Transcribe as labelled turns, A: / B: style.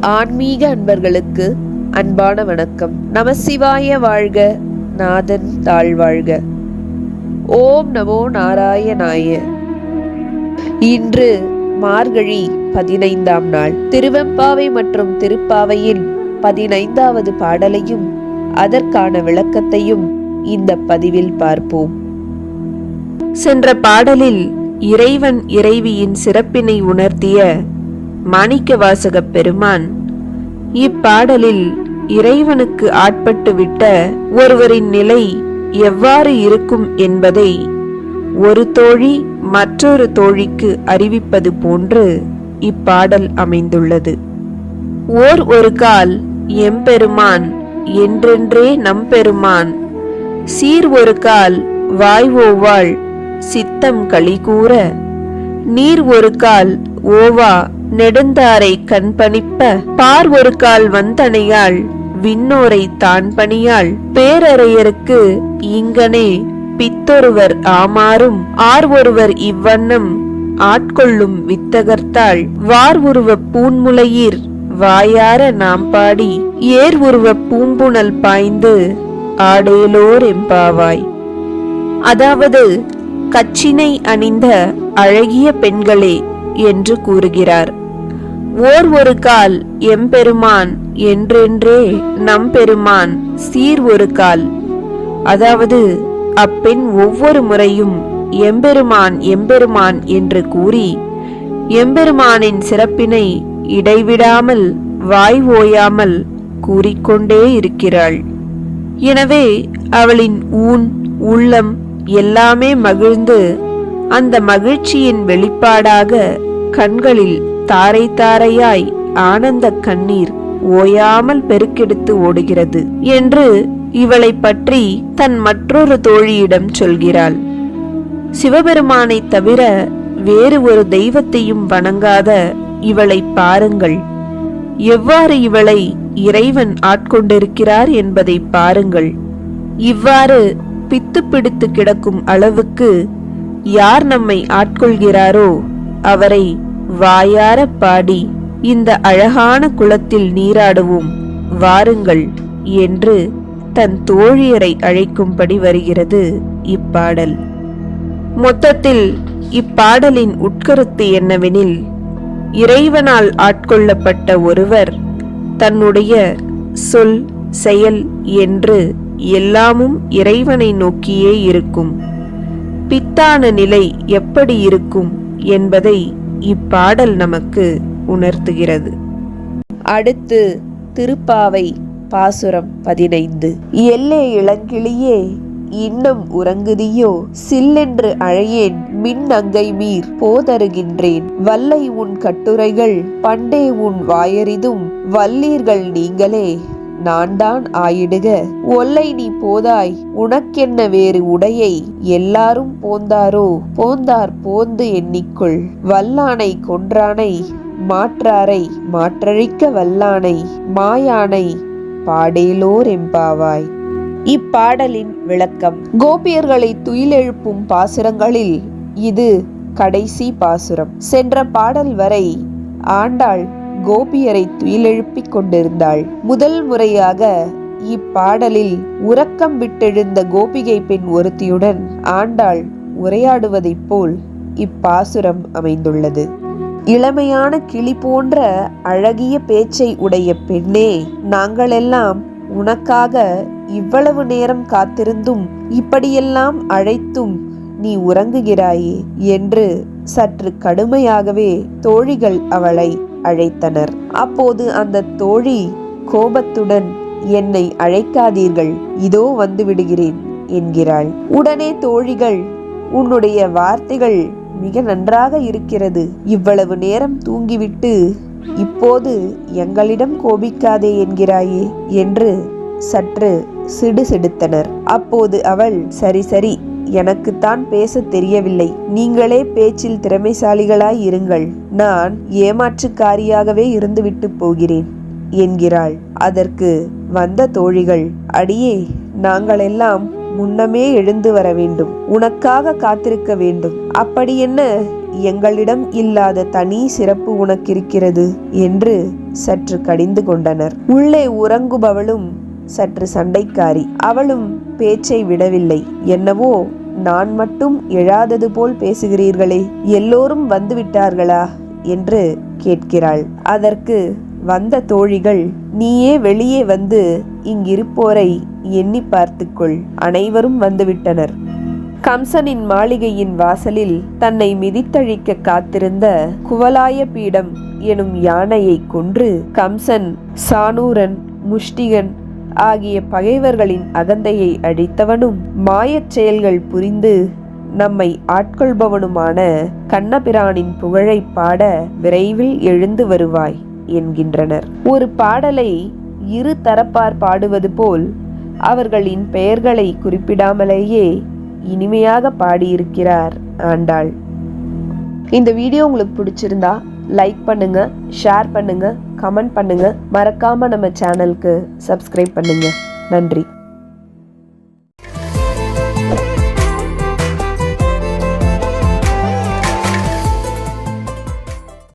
A: ஆன்மீக அன்பர்களுக்கு அன்பான வணக்கம். நமசிவாய வாழ்க நாதன் தாழ்வாழ்க. ஓம் நமோ நாராயணாய. இன்று மார்கழி பதினைந்தாம் நாள். திருவெம்பாவை மற்றும் திருப்பாவையின் பதினைந்தாவது பாடலையும் அதற்கான விளக்கத்தையும் இந்த பதிவில் பார்ப்போம்.
B: சென்ற பாடலில் இறைவன் இறைவியின் சிறப்பினை உணர்த்திய மாணிக்கவாசகப் பெருமான் இப்பாடலில் இறைவனுக்கு ஆட்பட்டு விட்ட ஒருவரின் நிலை எவ்வாறு இருக்கும் என்பதை ஒரு தோழி மற்றொரு தோழிக்கு அறிவிப்பது போன்று இப்பாடல் அமைந்துள்ளது. ஓர் ஒரு கால் எம்பெருமான் என்றென்றே நம்பெருமான் சீர் ஒரு கால் வாய் ஓவாள் சித்தம் களிகூற நீர் ஒரு கால் ஓவா நெடுந்தாரை கண்பணிப்ப பார் ஒரு கால் வந்தனையாள் விண்ணோரை தான் பணியாள். பேரறையருக்கு இங்கனே பித்தொருவர் ஆமாறும். ஆர் ஒருவர் இவ்வண்ணம் ஆட்கொள்ளும் வித்தகர்த்தாள். வார் உருவ பூன்முலையீர் வாயார நாம் பாடி. ஏர் உருவ பூம்புணல் பாய்ந்து ஆடேலோர் எம்பாவாய். அதாவது கச்சினை அணிந்த அழகிய பெண்களே என்று கூறுகிறார். ஓர் ஒரு கால் எம்பெருமான் என்றென்றே நம்பெருமான் சீர் ஒரு கால். அதாவது அப்பெண் ஒவ்வொரு முறையும் எம்பெருமான் எம்பெருமான் என்று கூறி எம்பெருமானின் சிறப்பினை இடைவிடாமல் வாய் ஓயாமல் கூறிக்கொண்டே இருக்கிறாள். எனவே அவளின் ஊன் உள்ளம் எல்லாமே மகிழ்ந்து அந்த மகிழ்ச்சியின் வெளிப்பாடாக கண்களில் தாரை தாரையாய் ஆனந்த கண்ணீர் ஓயாமல் பெருக்கெடுத்து ஓடுகிறது என்று இவளை பற்றி தன் மற்றொரு தோழியிடம் சொல்கிறாள். சிவபெருமானை தவிர வேறு ஒரு தெய்வத்தையும் வணங்காத இவளை பாருங்கள். எவ்வாறு இவளை இறைவன் ஆட்கொண்டிருக்கிறார் என்பதை பாருங்கள். இவ்வாறு பித்து பிடித்து கிடக்கும் அளவுக்கு யார் நம்மை ஆட்கொள்கிறாரோ அவரை வாயார பாடி இந்த அழகான குளத்தில் நீராடுவோம் வாருங்கள் என்று தன் தோழியரை அழைக்கும்படி வருகிறது இப்பாடல். மொத்தத்தில் இப்பாடலின் உட்கருத்து என்னவெனில் இறைவனால் ஆட்கொள்ளப்பட்ட ஒருவர் தன்னுடைய சொல் செயல் என்று எல்லாமும் இறைவனை நோக்கியே இருக்கும். பித்தான நிலை எப்படி இருக்கும் என்பதை இப்பாடல் நமக்கு உணர்த்துகிறது.
A: அடுத்து திருப்பாவை பாசுரம் பதினைந்து. எல்லே இளங்கிளியே இன்னும் உறங்குதியோ? சில்லென்று அழையேன் மின் அங்கை மீர் போதருகின்றேன். வல்லை உன் கட்டுரைகள் பண்டே உன் வாயறிதும் வல்லீர்கள் நீங்களே. நான்தான் ஆயிடுக. ஒல்லை நீ போதாய். உனக்கென்ன வேறு உடையை எல்லாரும் போந்தாரோ? போந்தார் போந்து எண்ணிக்குள். வல்லானை கொன்றானை மாற்றாரை மாற்றழிக்க வல்லானை மாயானை பாடேலோர் எம்பாவாய் இப்பாடலின் விளக்கம். கோபியர்களை துயிலெழுப்பும் பாசுரங்களில் இது கடைசி பாசுரம். சென்ற பாடல் வரை ஆண்டாள் கோபியரை துயிலெழுப்பிக் கொண்டிருந்தாள். முதல் முறையாக இப்பாடலில் உறக்கம் விட்டெழுந்த கோபிகை பெண் ஒருத்தியுடன் ஆண்டாள் உரையாடுவதைப் போல் இப்பாசுரம் அமைந்துள்ளது. இளமையான கிளி போன்ற அழகிய பேச்சை உடைய பெண்ணே நாங்களெல்லாம் உனக்காக இவ்வளவு நேரம் காத்திருந்தும் இப்படியெல்லாம் அழைத்தும் நீ உறங்குகிறாயே என்று சற்று கடுமையாகவே தோழிகள் அவளை அழைத்தனர். அப்போது அந்த தோழி கோபத்துடன் என்னை அழைக்காதீர்கள் இதோ வந்து விடுகிறேன் என்கிறாள். உடனே தோழிகள் உன்னுடைய வார்த்தைகள் மிக நன்றாக இருக்கிறது. இவ்வளவு நேரம் தூங்கிவிட்டு இப்போது எங்களிடம் கோபிக்காதே என்கிறாயே என்று சற்று சிடு சிடுத்தனர் அப்போது அவள் சரி சரி எனக்குத்தான் பேச தெரியவில்லை. நீங்களே பேச்சில் திறமைசாலிகளாய் இருங்கள். நான் ஏமாற்றுக்காரியாகவே இருந்துவிட்டு போகிறேன் என்கிறாள். அதற்கு வந்த தோழிகள் அடியே நாங்களெல்லாம் முன்னமே எழுந்து வர வேண்டும். உனக்காக காத்திருக்க வேண்டும். அப்படி என்ன? எங்களிடம் இல்லாத தனி சிறப்பு உனக்கிருக்கிறது என்று சற்று கடிந்து கொண்டனர். உள்ளே உறங்குபவளும் சற்று சண்டைக்காரி. அவளும் பேச்சை விடவில்லை. என்னவோ நான் மட்டும் எழாதது போல் பேசுகிறீர்களே எல்லோரும் வந்து விட்டார்களா என்று கேட்கிறாள். அதற்கு வந்த தோழிகள் நீயே வெளியே வந்து இங்கிருப்போரை எண்ணி பார்த்துக்கொள். அனைவரும் வந்துவிட்டனர். கம்சனின் மாளிகையின் வாசலில் தன்னை மிதித்தழிக்க காத்திருந்த குவலாய பீடம் எனும் யானையை கொன்று கம்சன் சானூரன் முஷ்டிகன் ஆகிய பகைவர்களின் அகந்தையை அழித்தவனும் மாயச் செயல்கள் புரிந்து நம்மை ஆட்கொள்பவனுமான கண்ணபிரானின் புகழை பாட விரைவில் எழுந்து வருவாய் என்கின்றனர். ஒரு பாடலை இரு தரப்பார் பாடுவது போல் அவர்களின் பெயர்களை குறிப்பிடாமலேயே இனிமையாக பாடியிருக்கிறார் ஆண்டாள். இந்த வீடியோ உங்களுக்கு பிடிச்சிருந்தா லைக் பண்ணுங்க ஷேர் பண்ணுங்க கமெண்ட் பண்ணுங்க. மறக்காம நம்ம சேனலுக்கு சப்ஸ்கிரைப் பண்ணுங்க. நன்றி.